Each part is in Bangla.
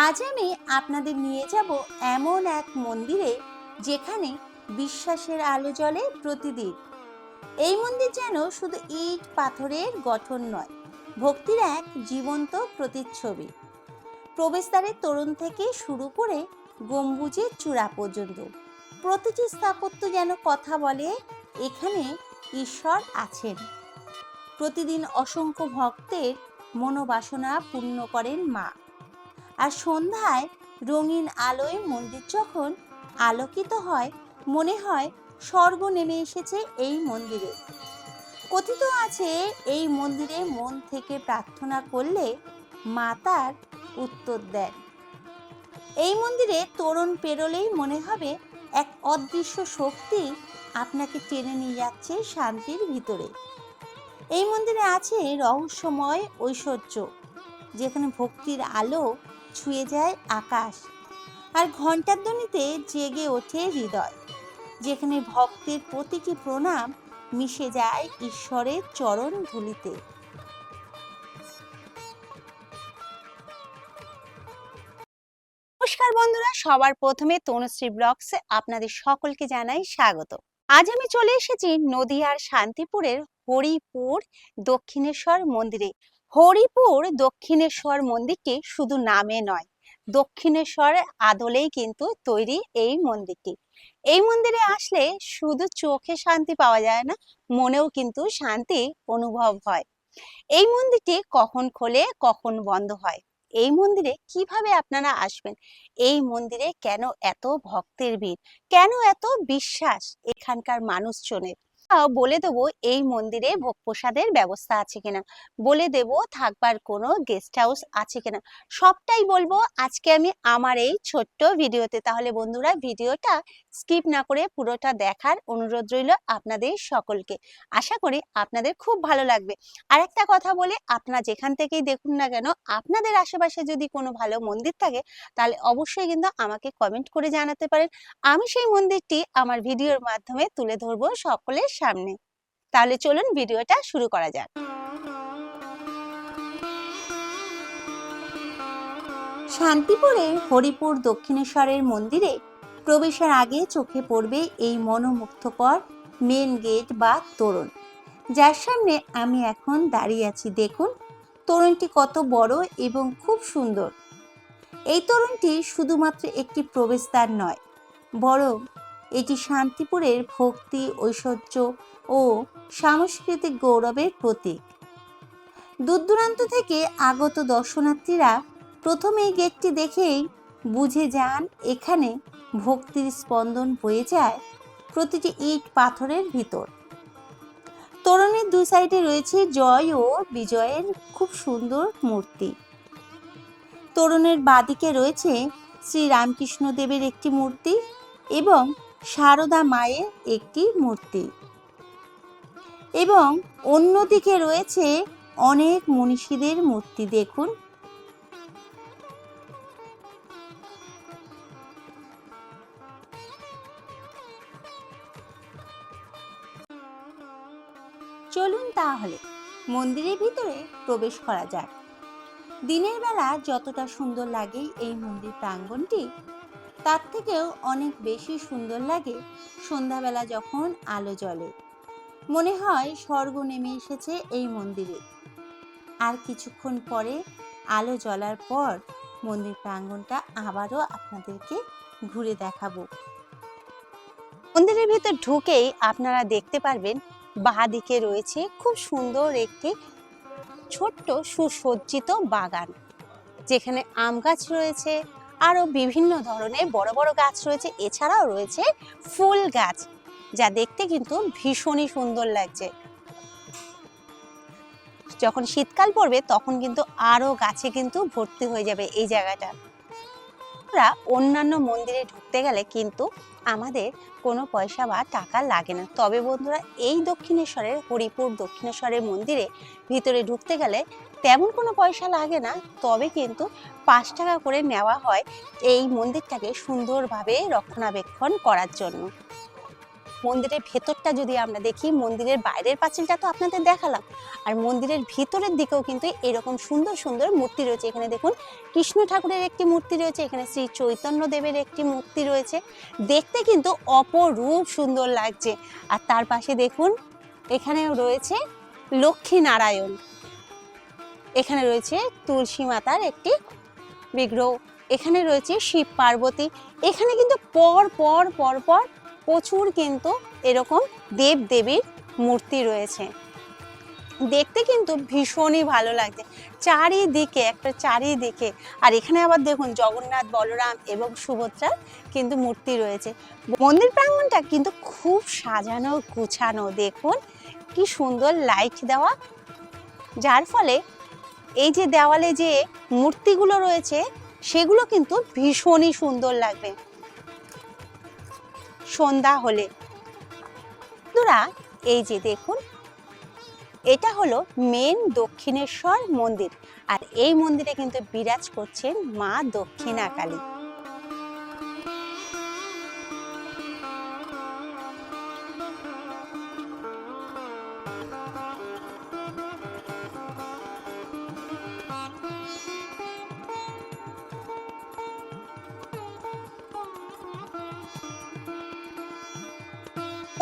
আজ আমি আপনাদের নিয়ে যাব এমন এক মন্দিরে যেখানে বিশ্বাসের আলো জ্বলে প্রতিদিন। এই মন্দির যেন শুধু ইট পাথরের গঠন নয়, ভক্তির এক জীবন্ত প্রতিচ্ছবি। প্রবেশদ্বারের তরুণ থেকে শুরু করে গম্বুজের চূড়া পর্যন্ত প্রতিটি স্থাপত্য যেন কথা বলে, এখানে ঈশ্বর আছেন। প্রতিদিন অসংখ্য ভক্তের মনোবাসনা পূর্ণ করেন মা। আর সন্ধ্যায় রঙিন আলোয় মন্দির যখন আলোকিত হয়, মনে হয় স্বর্গ নেমে এসেছে এই মন্দিরে। কথিত আছে এই মন্দিরে মন থেকে প্রার্থনা করলে মাতার উত্তর দেন। এই মন্দিরে তরুণ পেরোলেই মনে হবে এক অদৃশ্য শক্তি আপনাকে টেনে নিয়ে যাচ্ছে শান্তির ভিতরে। এই মন্দিরে আছে রহস্যময় ঐশ্বর্য, যেখানে ভক্তির আলো ছুঁয়ে যায় আকাশ আর ঘণ্টার ধ্বনিতে জেগে ওঠে হৃদয়, যেখানে ভক্তের প্রতিটি প্রণাম মিশে যায় ঈশ্বরের চরণ ধুলিতে। নমস্কার বন্ধুরা, সবার প্রথমে তনুশ্রী ব্লগসে আপনাদের সকলকে জানাই স্বাগত। আজ আমি চলে এসেছি নদিয়ার শান্তিপুরের হরিপুর দক্ষিণেশ্বর মন্দিরে। হরিপুর দক্ষিণেশ্বর মন্দিরটি শুধু নামে নয়, দক্ষিণেশ্বর আদলেই কিন্তু তৈরি এই মন্দিরটি। এই মন্দিরে আসলে শুধু চোখে শান্তি পাওয়া যায় না, মনেও কিন্তু শান্তি অনুভব হয়। এই মন্দিরটি কখন খোলে, কখন বন্ধ হয়? এই মন্দিরে কীভাবে আপনারা আসবেন? এই মন্দিরে কেন এত ভক্তের ভিড়? কেন এত বিশ্বাস এখানকার মানুষজনের? বলে দেব এই মন্দিরে ভোগ প্রসাদের ব্যবস্থা আছে কিনা। বলে দেব থাকবার কোনো গেস্ট হাউস আছে কিনা। সবটাই বলব আজকে আমি আমার এই ছোট্ট ভিডিওতে তাহলে বন্ধুরা ভিডিওটা স্কিপ না করে পুরোটা দেখার অনুরোধ রইল আপনাদের সকলকে। আশা করি আপনাদের খুব ভালো লাগবে। আর একটা কথা বলে, আপনারা যেখান থেকেই দেখুন না কেন, আপনাদের আশেপাশে যদি কোনো ভালো মন্দির থাকে, তাহলে অবশ্যই কিন্তু আমাকে কমেন্ট করে জানাতে পারেন। আমি সেই মন্দিরটি আমার ভিডিওর মাধ্যমে তুলে ধরবো সকলের সামনে। তাহলে চলুন ভিডিওটা শুরু করা যাক। শান্তিপুরে হরিপুর দক্ষিণেশ্বরের মন্দিরে প্রবেশের আগে চোখে পড়বে এই মনোমুগ্ধকর মেন গেট বা তোরণ। যার সামনে আমি এখন দাঁড়িয়ে আছি, দেখুন, তোরণটি কত বড় এবং খুব সুন্দর। এই তোরণটি শুধুমাত্র একটি প্রবেশদ্বার নয়, বরং এটি শান্তিপুরের ভক্তি, ঐশ্বর্য ও সাংস্কৃতিক গৌরবের প্রতীক। দূর দূরান্ত থেকে আগত দর্শনার্থীরা প্রথমে গেটটি দেখেই বুঝে যান, এখানে ভক্তির স্পন্দন বয়ে যায় প্রতিটি ইট পাথরের ভিতর। তোরণের দুই সাইডে রয়েছে জয় ও বিজয়ের খুব সুন্দর মূর্তি। তোরণের বাদিকে রয়েছে শ্রী রামকৃষ্ণ দেবের একটি মূর্তি এবং সারদা মায়ের একটি মূর্তি। এবং অন্যদিকে রয়েছে অনেক মনীষীদের মূর্তি দেখুন। চলুন তাহলে, মন্দিরের ভিতরে প্রবেশ করা যাক। দিনের বেলা যতটা সুন্দর লাগে এই মন্দির প্রাঙ্গণটি তার থেকেও অনেক বেশি সুন্দর লাগে সন্ধ্যাবেলা যখন আলো জ্বলে। মনে হয় স্বর্গ নেমে এসেছে এই মন্দিরে। আর কিছুক্ষণ পরে আলো জ্বলার পর মন্দির প্রাঙ্গণটা আবারও আপনাদেরকে ঘুরে দেখাবো। মন্দিরের ভিতর ঢুকেই আপনারা দেখতে পারবেন বাঁ দিকে রয়েছে খুব সুন্দর একটি ছোট্ট সুসজ্জিত বাগান, যেখানে আম গাছ রয়েছে আরও বিভিন্ন ধরনের বড় বড় গাছ রয়েছে, এছাড়াও রয়েছে ফুল গাছ, যা দেখতে কিন্তু ভীষণই সুন্দর লাগছে। যখন শীতকাল পড়বে, তখন কিন্তু আরও গাছে কিন্তু ভর্তি হয়ে যাবে এই জায়গাটা। আমরা অন্যান্য মন্দিরে ঢুকতে গেলে কিন্তু আমাদের কোনো পয়সা বা টাকা লাগে না। তবে বন্ধুরা, এই দক্ষিণেশ্বরের, হরিপুর দক্ষিণেশ্বরের মন্দিরে ভিতরে ঢুকতে গেলে তেমন কোনো পয়সা লাগে না। তবে কিন্তু পাঁচ টাকা করে নেওয়া হয় এই মন্দিরটাকে সুন্দরভাবে রক্ষণাবেক্ষণ করার জন্য। মন্দিরের ভেতরটা যদি আমরা দেখি, মন্দিরের বাইরের পাঁচিলটা তো আপনাদের দেখালাম। আর মন্দিরের ভিতরের দিকেও কিন্তু এরকম সুন্দর সুন্দর মূর্তি রয়েছে। এখানে দেখুন, কৃষ্ণ ঠাকুরের একটি মূর্তি রয়েছে। এখানে শ্রী চৈতন্য দেবের একটি মূর্তি রয়েছে। দেখতে কিন্তু অপরূপ সুন্দর লাগছে। আর তার পাশে দেখুন, এখানেও রয়েছে লক্ষ্মী নারায়ণ এখানে রয়েছে তুলসী মাতার একটি বিগ্রহ। এখানে রয়েছে শিব পার্বতী। এখানে কিন্তু পর পর পর পর প্রচুর কিন্তু এরকম দেব দেবীর মূর্তি রয়েছে। দেখতে কিন্তু ভীষণই ভালো লাগছে। চারিদিকে, একটা চারিদিকে, আর এখানে আবার দেখুন জগন্নাথ, বলরাম এবং সুভদ্রার কিন্তু মূর্তি রয়েছে। মন্দির প্রাঙ্গণটা কিন্তু খুব সাজানো, গুছানো। দেখুন কি সুন্দর লাইট দেওয়া। যার ফলে এই যে দেওয়ালে যে মূর্তিগুলো রয়েছে, সেগুলো কিন্তু ভীষণই সুন্দর লাগবে। সন্ধ্যা হলে। বন্ধুরা, এই যে দেখুন, এটা হলো মেন দক্ষিণেশ্বর মন্দির। আর এই মন্দিরে কিন্তু বিরাজ করছেন মা দক্ষিণা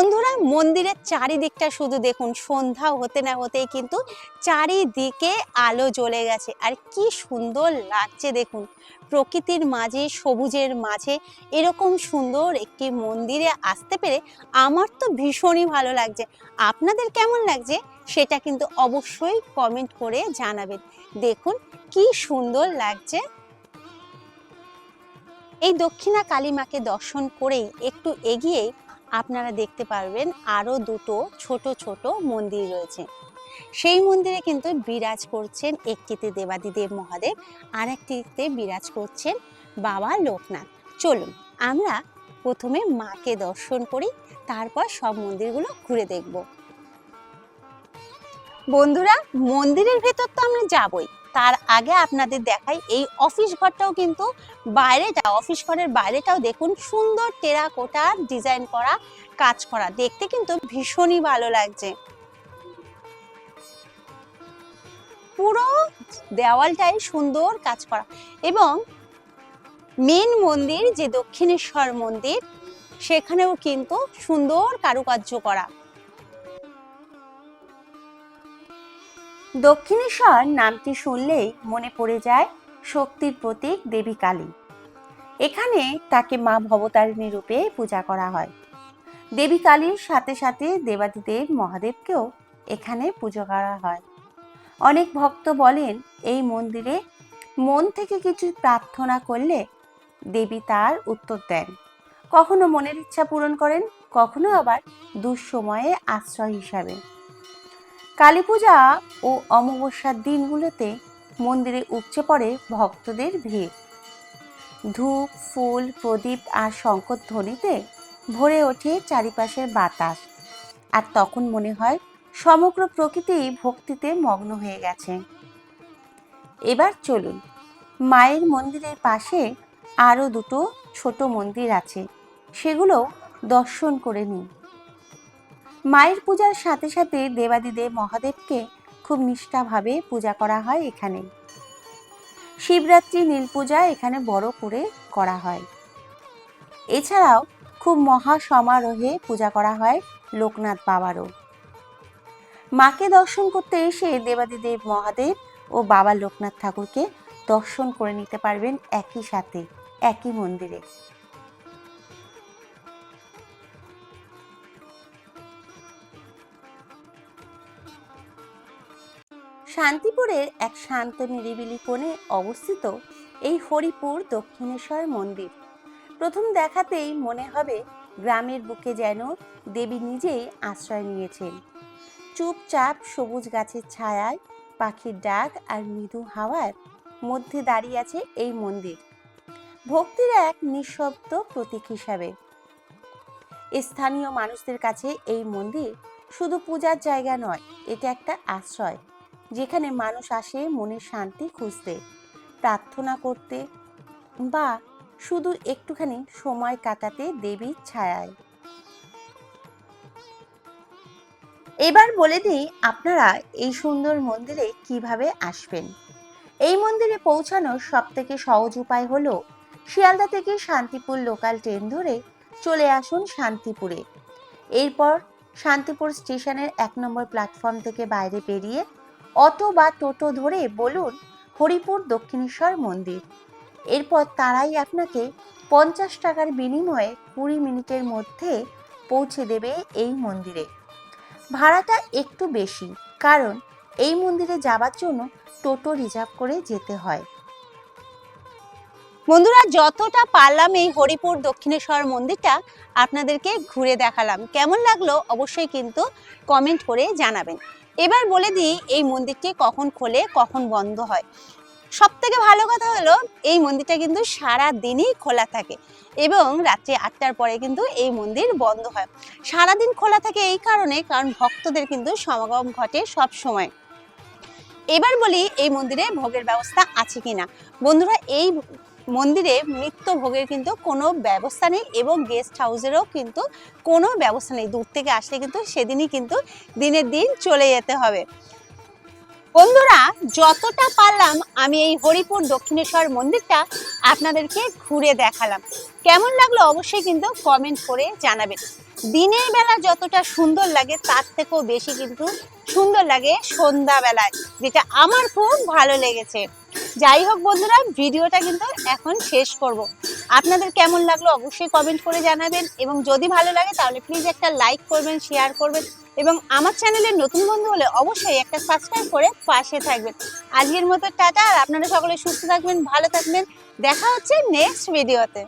বন্ধুরা মন্দিরের চারিদিকটা শুধু দেখুন সন্ধ্যা হতে না হতেই কিন্তু চারিদিকে আলো জ্বলে গেছে। আর কি সুন্দর লাগছে দেখুন, প্রকৃতির মাঝে, সবুজের মাঝে এরকম সুন্দর একটি মন্দিরে আসতে পেরে আমার তো ভীষণই ভালো লাগছে। আপনাদের কেমন লাগছে সেটা কিন্তু অবশ্যই কমেন্ট করে জানাবেন। দেখুন, কি সুন্দর লাগছে। এই দক্ষিণা কালী মাকে দর্শন করেই একটু এগিয়ে আপনারা দেখতে পারবেন আরও দুটো ছোট ছোট মন্দির রয়েছে। সেই মন্দিরে কিন্তু বিরাজ করছেন একটিতে দেবাদিদেব মহাদেব আর একটিতে বিরাজ করছেন বাবা লোকনাথ। চলুন, আমরা প্রথমে মাকে দর্শন করি, তারপর সব মন্দিরগুলো ঘুরে দেখব। বন্ধুরা, মন্দিরের ভেতর তো আমরা যাবই। তার আগে আপনাদের দেখাই, এই অফিস ঘরটাও কিন্তু বাইরেটা অফিস ঘরের বাইরেটাও দেখুন, সুন্দর টেরাকোটা ডিজাইন করা, কাজ করা। দেখতে কিন্তু ভীষণই ভালো লাগছে। পুরো দেওয়ালটাই সুন্দর কাজ করা। এবং মেন মন্দির যে দক্ষিণেশ্বর মন্দির, সেখানেও কিন্তু সুন্দর কারুকার্য করা। দক্ষিণেশ্বর নামটি শুনলেই মনে পড়ে যায় শক্তির প্রতীক দেবী কালী। এখানে তাকে মা ভবতারিণী রূপে পূজা করা হয়। দেবী কালীর সাথে সাথে দেবাদিদেব মহাদেবকেও এখানে পুজো করা হয়। অনেক ভক্ত বলেন, এই মন্দিরে মন থেকে কিছু প্রার্থনা করলে দেবী তার উত্তর দেন। কখনো মনের ইচ্ছা পূরণ করেন, কখনো আবার দুঃসময়ে আশ্রয় হিসাবে। কালী পূজা ও অমাবস্যার দিনগুলোতে মন্দিরে উপচে পড়ে ভক্তদের ভিড়। ধূপ, ফুল, প্রদীপ আর শঙ্কর ধ্বনিতে ভরে ওঠে চারিপাশের বাতাস। আর তখন মনে হয় সমগ্র প্রকৃতি ভক্তিতে মগ্ন হয়ে গেছে। এবার চলুন, মায়ের মন্দিরের পাশে আরও দুটো ছোট মন্দির আছে। সেগুলো দর্শন করে নিন মায়ের পূজার সাথে সাথে দেবাদিদেব মহাদেবকে খুব নিষ্ঠাভাবে পূজা করা হয় এখানে। শিবরাত্রি নীল পূজা এখানে বড় করে করা হয়। এছাড়াও খুব মহা সমারোহে পূজা করা হয় লোকনাথ বাবারও। মাকে দর্শন করতে এসে দেবাদিদেব মহাদেব ও বাবা লোকনাথ ঠাকুরকে দর্শন করে নিতে পারবেন একই সাথে, একই মন্দিরে। শান্তিপুরের এক শান্ত নিরিবিলি কোণে অবস্থিত এই হরিপুর দক্ষিণেশ্বর মন্দির। প্রথম দেখাতেই মনে হবে গ্রামের বুকে যেন দেবী নিজেই আশ্রয় নিয়েছেন। চুপচাপ সবুজ গাছের ছায়ায়, পাখির ডাক আর মৃদু হাওয়ার মধ্যে দাঁড়িয়ে আছে এই মন্দির। ভক্তির এক নিঃশব্দ প্রতীক হিসাবে। স্থানীয় মানুষদের কাছে এই মন্দির শুধু পূজার জায়গা নয়, এটা একটা আশ্রয়। যেখানে মানুষ আসে মনের শান্তি খুঁজতে, প্রার্থনা করতে বা শুধু একটুখানি সময় কাটাতে দেবীর ছায়ায়। এবার বলে দিই আপনারা এই সুন্দর মন্দিরে কীভাবে আসবেন। এই মন্দিরে পৌঁছানোর সব থেকে সহজ উপায় হলো, শিয়ালদা থেকে শান্তিপুর লোকাল ট্রেন ধরে চলে আসুন শান্তিপুরে। এরপর শান্তিপুর স্টেশনের এক নম্বর প্ল্যাটফর্ম থেকে বাইরে বেরিয়ে অটো বা টোটো ধরে বলুন, হরিপুর দক্ষিণেশ্বর মন্দির। এরপর তারাই আপনাকে পঞ্চাশ টাকার বিনিময়ে কুড়ি মিনিটের মধ্যে পৌঁছে দেবে এই মন্দিরে। ভাড়াটা একটু বেশি, কারণ এই মন্দিরে যাবার জন্য টোটো রিজার্ভ করে যেতে হয়। বন্ধুরা, যতটা পারলাম এই হরিপুর দক্ষিণেশ্বর মন্দিরটা আপনাদেরকে ঘুরে দেখালাম। কেমন লাগল অবশ্যই কিন্তু কমেন্ট করে জানাবেন। এবার বলে দিই, এই মন্দিরটি কখন খোলে, কখন বন্ধ হয়। সব থেকে ভালো কথা হলো, এই মন্দিরটা কিন্তু সারা দিনই খোলা থাকে এবং রাত্রি আটটার পরে কিন্তু এই মন্দির বন্ধ হয়। সারাদিন খোলা থাকে এই কারণে, কারণ ভক্তদের কিন্তু সমাগম ঘটে সব সময় এবার বলি, এই মন্দিরে ভোগের ব্যবস্থা আছে কিনা? বন্ধুরা, এই মন্দিরে নিত্য ভোগের কিন্তু কোনো ব্যবস্থা নেই এবং গেস্ট হাউসেরও কিন্তু কোনো ব্যবস্থা নেই। দূর থেকে আসলে কিন্তু সেদিনই কিন্তু দিনের দিন চলে যেতে হবে। বন্ধুরা, যতটা পারলাম আমি এই হরিপুর দক্ষিণেশ্বর মন্দিরটা আপনাদেরকে ঘুরে দেখালাম। কেমন লাগল অবশ্যই কিন্তু কমেন্ট করে জানাবেন। দিনের বেলা যতটা সুন্দর লাগে, তার থেকেও বেশি কিন্তু সুন্দর লাগে সন্ধ্যাবেলায়, যেটা আমার খুব ভালো লেগেছে। যাই হোক বন্ধুরা, ভিডিওটা কিন্তু এখন শেষ করব। আপনাদের কেমন লাগল অবশ্যই কমেন্ট করে জানাবেন এবং যদি ভালো লাগে তাহলে প্লিজ একটা লাইক করবেন শেয়ার করবেন এবং আমার চ্যানেলের নতুন বন্ধু হলে অবশ্যই একটা সাবস্ক্রাইব করে পাশে থাকবেন। আজকের মতো টাটা, আর আপনারা সকলে সুস্থ থাকবেন, ভালো থাকবেন। দেখা হচ্ছে নেক্সট ভিডিওতে